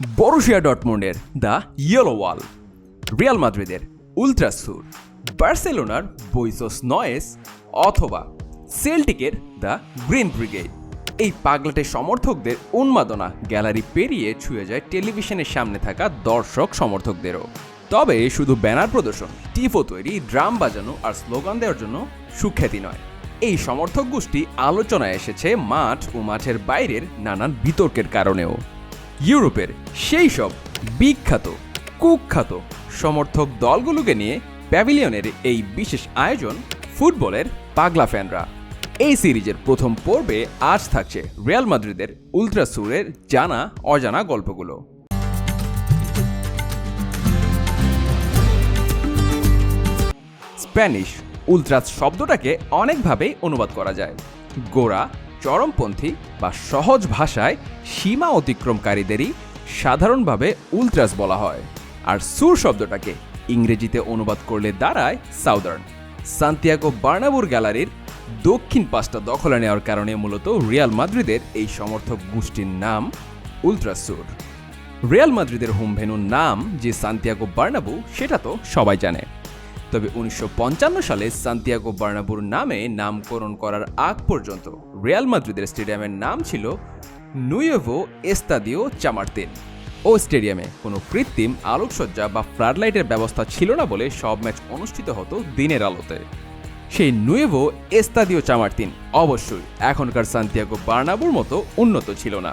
Borussia ডটমন্ডের the yellow wall Real মাদ্রিদের Ultrasur বার্সেলোনার বইসোস নয়েস অথবা সেলটিকের দ্য গ্রিন ব্রিগেড এই পাগলাটে সমর্থকদের উন্মাদনা গ্যালারি পেরিয়ে ছুঁয়ে যায় টেলিভিশনের সামনে থাকা দর্শক সমর্থকদেরও। তবে শুধু ব্যানার প্রদর্শন, টিফো তৈরি, ড্রাম বাজানো আর স্লোগান দেওয়ার জন্য সুখ্যাতি নয়। এই সমর্থক গোষ্ঠী আলোচনায় এসেছে মাঠ ও মাঠের বাইরের নানান বিতর্কের কারণেও। ইউরোপের সেই সব বিখ্যাত, কুখ্যাত সমর্থক দলগুলোকে নিয়ে প্যাভিলিয়নের এই বিশেষ আয়োজন ফুটবলের পাগলা ফ্যানরা। এই সিরিজের প্রথম পর্বে আজ থাকছে রিয়াল মাদ্রিদের উলট্রাসুরের জানা অজানা গল্পগুলো। স্প্যানিশ উলট্রাস শব্দটাকে অনেকভাবেই অনুবাদ করা যায়। গোড়া চরমপন্থী বা সহজ ভাষায় সীমা অতিক্রমকারীদেরই সাধারণভাবে উলট্রাস বলা হয়। আর সুর শব্দটাকে ইংরেজিতে অনুবাদ করলে দাঁড়ায় সাউদার্ন। সান্তিয়াগো বার্নাবুর গ্যালারির দক্ষিণ পাশটা দখলে নেওয়ার কারণে মূলত রিয়াল মাদ্রিদের এই সমর্থক গোষ্ঠীর নাম উলট্রাসুর রিয়াল মাদ্রিদের হোম ভেনুর নাম যে সান্তিয়াগো বার্নাবু, সেটা তো সবাই জানে। তবে উনিশশো পঞ্চান্ন সালে সান্তিয়াগো বার্নাবুর নামে নামকরণ করার আগ পর্যন্ত রিয়াল মাদ্রিদের স্টেডিয়ামের নাম ছিল নুয়েভো এস্তাদিও চামার্তিন। ও স্টেডিয়ামে কোনো কৃত্রিম আলোকসজ্জা বা ফ্লাডলাইটের ব্যবস্থা ছিল না বলে সব ম্যাচ অনুষ্ঠিত হতো দিনের আলোতে। সেই নুয়েভো এস্তাদিও চামার্তিন অবশ্যই এখনকার সান্তিয়াগো বার্নাবুর মতো উন্নত ছিল না।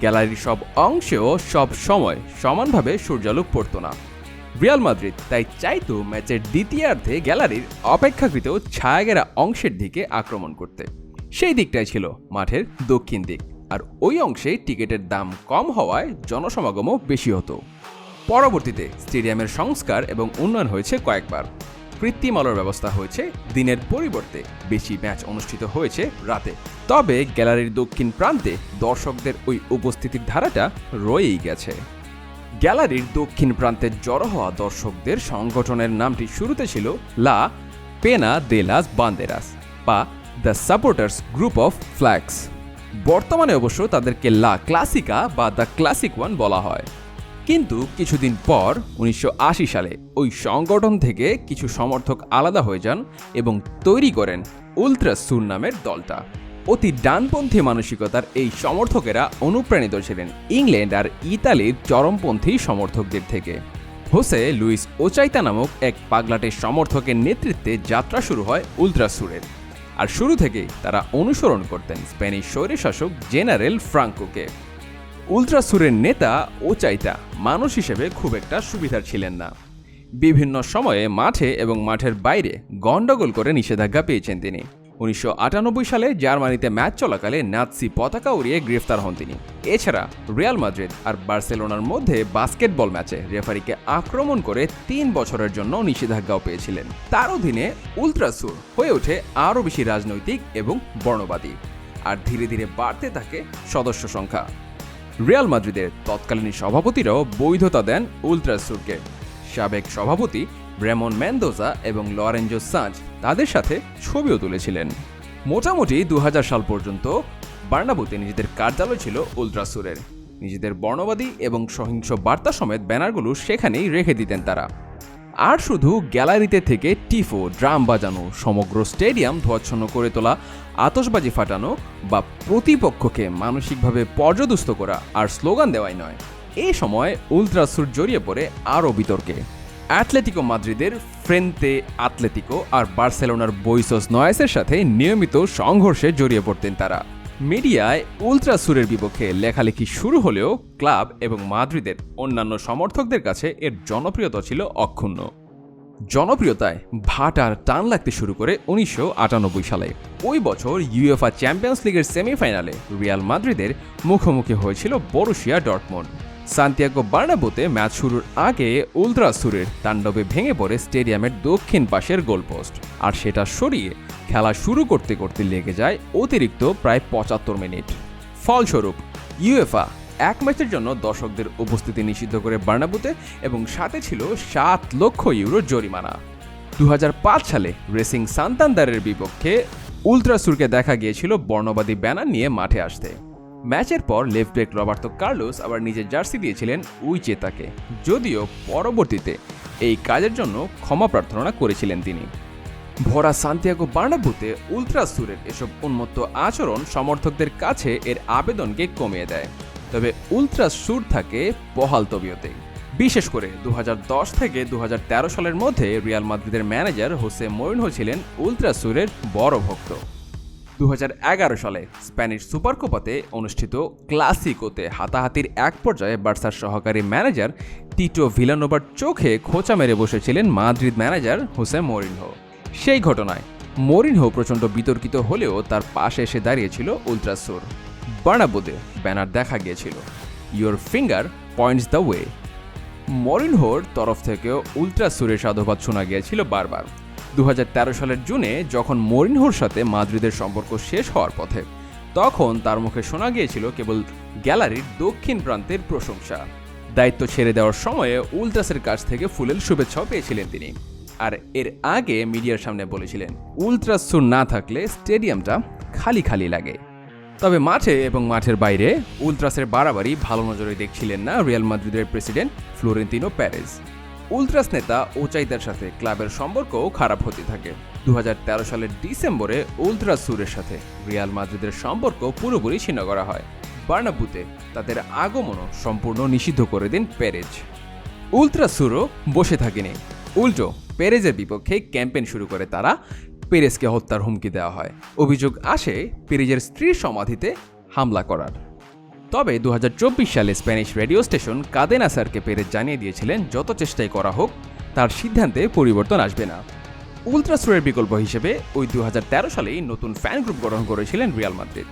গ্যালারির সব অংশেও সব সময় সমানভাবে সূর্যালোক পড়তো না। রিয়াল মাদ্রিদ তাই চাইতো ম্যাচের দ্বিতীয়ার্ধে গ্যালারির অপেক্ষাকৃত ছায়াগেরা অংশের দিকে আক্রমণ করতে। সেই দিকটাই ছিল মাঠের দক্ষিণ দিক, আর ওই অংশে টিকিটের দাম কম হওয়ায় জনসমাগমও বেশি হতো। পরবর্তীতে স্টেডিয়ামের সংস্কার এবং উন্নয়ন হয়েছে কয়েকবার। কৃত্রিম আলোর ব্যবস্থা হয়েছে, দিনের পরিবর্তে বেশি ম্যাচ অনুষ্ঠিত হয়েছে রাতে। তবে গ্যালারির দক্ষিণ প্রান্তে দর্শকদের ওই উপস্থিতির ধারাটা রয়েই গেছে। গ্যালারির দক্ষিণ প্রান্তে জড়ো হওয়া দর্শকদের সংগঠনের নামটি শুরুতে ছিল লা পেনা দে লাস বান্দেরাস বা the supporters group of flags. বর্তমানে অবশ্য তাদেরকে লা ক্লাসিকা বা দ্য ক্লাসিক ওয়ান বলা হয়। কিন্তু কিছুদিন পর উনিশশো আশি সালে ওই সংগঠন থেকে কিছু সমর্থক আলাদা হয়ে যান এবং তৈরি করেন উলট্রাসুর নামের দলটা। অতি ডানপন্থী মানসিকতার এই সমর্থকেরা অনুপ্রাণিত ছিলেন ইংল্যান্ড আর ইতালির চরমপন্থী সমর্থকদের থেকে। হোসে লুইস ওচাইতা নামক এক পাগলাটের সমর্থকের নেতৃত্বে যাত্রা শুরু হয় উলট্রাসুরের। আর শুরু থেকেই তারা অনুসরণ করতেন স্প্যানিশ স্বৈরশাসক জেনারেল ফ্রাঙ্কোকে। উলট্রাসুরের নেতা ওচাইতা মানুষ হিসেবে খুব একটা সুবিধার ছিলেন না। বিভিন্ন সময়ে মাঠে এবং মাঠের বাইরে গণ্ডগোল করে নিষেধাজ্ঞা পেয়েছেন তিনি। উনিশশো আটানব্বই সালে জার্মানিতে ম্যাচ চলাকালে নাৎসি পতাকা উড়িয়ে গ্রেফতার হন তিনি। এছাড়া রিয়াল মাদ্রিদ আর বার্সেলোনার মধ্যে বাস্কেটবল ম্যাচে রেফারিকে আক্রমণ করে তিন বছরের জন্য নিষেধাজ্ঞাও পেয়েছিলেন। তার অধীনে উলট্রাসুর হয়ে ওঠে আরও বেশি রাজনৈতিক এবং বর্ণবাদী, আর ধীরে ধীরে বাড়তে থাকে সদস্য সংখ্যা। রিয়াল মাদ্রিদের তৎকালীন সভাপতিরাও বৈধতা দেন উলট্রাসুরকে। সাবেক সভাপতি রেমন ম্যান্ডোজা এবং লরেঞ্জো সাঞ্চ তাদের সাথে ছবিও তুলেছিলেন। মোটামুটি দু হাজার সাল পর্যন্ত বার্নাবুতে নিজেদের কার্যালয় ছিল উলট্রাসুরের। নিজেদের বর্ণবাদী এবং সহিংস বার্তা সমেত ব্যানারগুলো সেখানেই রেখে দিতেন তারা। আর শুধু গ্যালারিতে থেকে টিফো, ড্রাম বাজানো, সমগ্র স্টেডিয়াম ধোয়াচ্ছন্ন করে তোলা আতসবাজি ফাটানো বা প্রতিপক্ষকে মানসিকভাবে পর্যদুস্ত করা আর স্লোগান দেওয়াই নয়। এই সময় উলট্রাসুর জড়িয়ে পড়ে আরও বিতর্কে। অ্যাটলেটিকো মাদ্রিদের ফ্রেন্তে আতলেতিকো আর বার্সেলোনার বইসোস নয়েসের সাথে নিয়মিত সংঘর্ষে জড়িয়ে পড়তেন তারা। মিডিয়ায় উলট্রাসুরের বিপক্ষে লেখালেখি শুরু হলেও ক্লাব এবং মাদ্রিদের অন্যান্য সমর্থকদের কাছে এর জনপ্রিয়তা ছিল অক্ষুণ্ণ। জনপ্রিয়তায় ভাটার টান লাগতে শুরু করে উনিশশো আটানব্বই সালে। ওই বছর ইউএফা চ্যাম্পিয়ন্স লিগের সেমিফাইনালে রিয়াল মাদ্রিদের মুখোমুখি হয়েছিল বরুশিয়া ডটমন্ড সান্তিয়াগো বার্নাবোতে ম্যাচ শুরুর আগে উলট্রাসুরের তাণ্ডবে ভেঙে পড়ে স্টেডিয়ামের দক্ষিণ পাশের গোলপোস্ট। আর সেটা সরিয়ে খেলা শুরু করতে করতে লেগে যায় অতিরিক্ত প্রায় পঁচাত্তর মিনিট। ফলস্বরূপ, ইউএফা এক ম্যাচের জন্য দর্শকদের উপস্থিতি নিষিদ্ধ করে বার্নাবুতে এবং সাথে ছিল সাত লক্ষ ইউরো জরিমানা। দু হাজার পাঁচ সালে রেসিং সান্তান্দারের বিপক্ষে উলট্রাসুরকে দেখা গিয়েছিল বর্ণবাদী ব্যানার নিয়ে মাঠে আসতে। ম্যাচের পর লেফট ব্যাক রবার্তো কার্লোস আবার নিজের জার্সি দিয়েছিলেন উইচেতাকে। যদিও পরবর্তীতে এই কাজের জন্য ক্ষমা প্রার্থনা করেছিলেন তিনি। ভরা সান্তিয়াগো বার্নাবুতে উলট্রাসুরের এসব উন্মত্ত আচরণ সমর্থকদের কাছে এর আবেদনকে কমিয়ে দেয়। তবে উলট্রাস সুর থাকে বহাল তবিয়তে। বিশেষ করে দু হাজার দশ থেকে দু হাজার তেরো সালের মধ্যে রিয়াল মাদ্রিদের ম্যানেজার হোসে মরিনহো ছিলেন উলট্রাসুরের বড় ভক্ত। দুহাজার এগারো সালে স্প্যানিশ সুপারকোপাতে অনুষ্ঠিত ক্লাসিকোতে হাতাহাতির এক পর্যায়ে বার্সার সহকারী ম্যানেজার টিটো ভিলানোভার চোখে খোঁচা মেরে বসেছিলেন মাদ্রিদ ম্যানেজার হোসে মরিনহো। সেই ঘটনায় মরিনহো প্রচণ্ড বিতর্কিত হলেও তার পাশে এসে দাঁড়িয়েছিল উলট্রাসোর। বার্নাবুদে ব্যানার দেখা গিয়েছিল। Your finger points the way. মরিনহোর তরফ থেকেও উলট্রাসুরের সাধুবাদ শোনা গিয়েছিল বারবার। দু হাজার তেরো সালের জুনে যখন মরিনহোর সাথে মাদ্রিদের সম্পর্ক শেষ হওয়ার পথে, তখন তার মুখে শোনা গিয়েছিল কেবল গ্যালারির দক্ষিণ প্রান্তের প্রশংসা। দায়িত্ব ছেড়ে দেওয়ার সময়ে উলট্রাসের কাছ থেকে ফুলের শুভেচ্ছাও পেয়েছিলেন তিনি। আর এর আগে মিডিয়ার সামনে বলেছিলেন উলট্রাসুর না থাকলে স্টেডিয়ামটা খালি খালি লাগে। তবে মাঠে এবং মাঠের বাইরে উলট্রাসের বাড়াবাড়ি ভালো নজরে দেখছিলেন না রিয়াল মাদ্রিদের প্রেসিডেন্ট ফ্লোরেন্তিনো প্যারেজ। উলট্রাস নেতা ওচাইদার সাথে ক্লাবের সম্পর্কও খারাপ হতে থাকে। দু হাজার তেরো সালের ডিসেম্বরে উলট্রাস সুরের সাথে রিয়াল মাদ্রিদের সম্পর্ক পুরোপুরি ছিন্ন করা হয়। বার্নাবুতে তাদের আগমনও সম্পূর্ণ নিষিদ্ধ করে দেন প্যারেজ উলট্রাসুরও বসে থাকেনি। উল্টো পেরেজের বিপক্ষে ক্যাম্পেন শুরু করে তারা পেরেজকে হত্যার হুমকি দেওয়া হয়। অভিযোগ আসে পেরেজের স্ত্রীর সমাধিতে হামলা করার। তবে দু হাজার চব্বিশ সালে স্প্যানিশ রেডিও স্টেশন কাদেনা স্যারকে পেরেজ জানিয়ে দিয়েছিলেন যত চেষ্টাই করা হোক, তার সিদ্ধান্তে পরিবর্তন আসবে না। উলট্রাসুরের বিকল্প হিসেবে ওই দু হাজার তেরো সালেই নতুন ফ্যান গ্রুপ গঠন করেছিলেন রিয়াল মাদ্রিদ।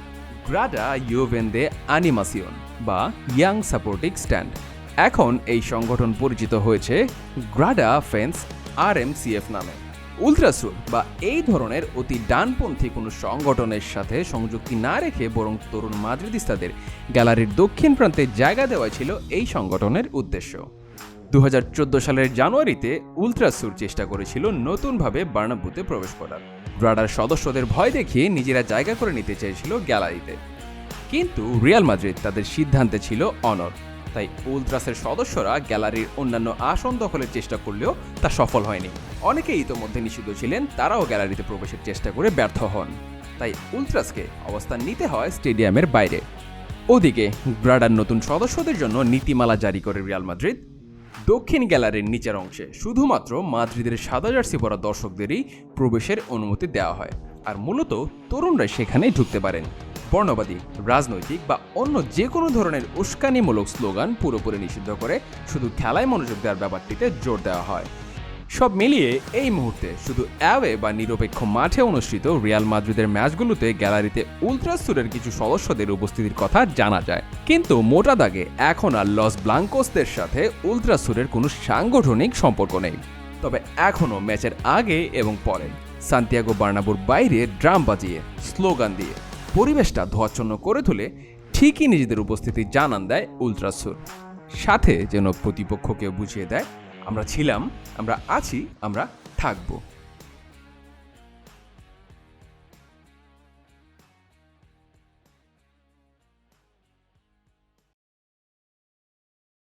গ্রাডা ইউভেন্দে আনিমাসিয়ন বা ইয়াং সাপোর্টিং স্ট্যান্ড। এখন এই সংগঠন পরিচিত হয়েছে গ্রাডা ফেন্স আর নামে। উলট্রাসুর বা এই ধরনের অতি ডানপন্থী কোনো সংগঠনের সাথে সংযুক্তি না রেখে বরং তরুণ মাদ্রিদিস্তাদের গ্যালারির দক্ষিণ প্রান্তে জায়গা দেওয়া ছিল এই সংগঠনের উদ্দেশ্য। দু হাজার চোদ্দ সালের জানুয়ারিতে উলট্রাসুর চেষ্টা করেছিল নতুনভাবে বার্নাবুতে প্রবেশ করার। ব্রাডার সদস্যদের ভয় দেখিয়ে নিজেরা জায়গা করে নিতে চেয়েছিল গ্যালারিতে। কিন্তু রিয়াল মাদ্রিদ তাদের সিদ্ধান্তে ছিল অনর তাই উলট্রাসের সদস্যরা গ্যালারির অন্যান্য আসন দখলের চেষ্টা করলেও তা সফল হয়নি। অনেকেই ইতোমধ্যে নিষিদ্ধ ছিলেন, তারাও গ্যালারিতে প্রবেশের চেষ্টা করে ব্যর্থ হন। তাই উলট্রাসকে অবস্থান নিতে হয় স্টেডিয়ামের বাইরে। ওদিকে ব্রাডার নতুন সদস্যদের জন্য নীতিমালা জারি করে রিয়াল মাদ্রিদ। দক্ষিণ গ্যালারির নিচের অংশে শুধুমাত্র মাদ্রিদের সাদা জার্সি পরা দর্শকদেরই প্রবেশের অনুমতি দেওয়া হয়। আর মূলত তরুণরা সেখানেই ঢুকতে পারেন। বর্ণবাদী, রাজনৈতিক বা অন্য যে কোনো ধরনের উস্কানিমূলক স্লোগান পুরোপুরি নিষিদ্ধ করে শুধু খেলায় মনোযোগ দেওয়ার ব্যাপারটিতে জোর দেওয়া হয়। সব মিলিয়ে এই মুহূর্তে শুধু অ্যাওয়ে বা নিরপেক্ষ মাঠে অনুষ্ঠিত রিয়াল মাদ্রিদের ম্যাচগুলোতে গ্যালারিতে উলট্রাসুরের কিছু সদস্যদের উপস্থিতির কথা জানা যায়। কিন্তু মোটা দাগে এখন আর লস ব্লাঙ্কোসদের সাথে উলট্রাসুরের কোনো সাংগঠনিক সম্পর্ক নেই। তবে এখনও ম্যাচের আগে এবং পরে সান্তিয়াগো বার্নাবুর বাইরে ড্রাম বাজিয়ে, স্লোগান দিয়ে পরিবেশটা ধোয়াচ্ছন্ন করে তুলে ঠিকই নিজেদের উপস্থিতি জানান দেয় উলট্রাসুর সাথে যেন প্রতিপক্ষকে বুঝিয়ে দেয় আমরা ছিলাম আমরা আছি আমরা থাকব।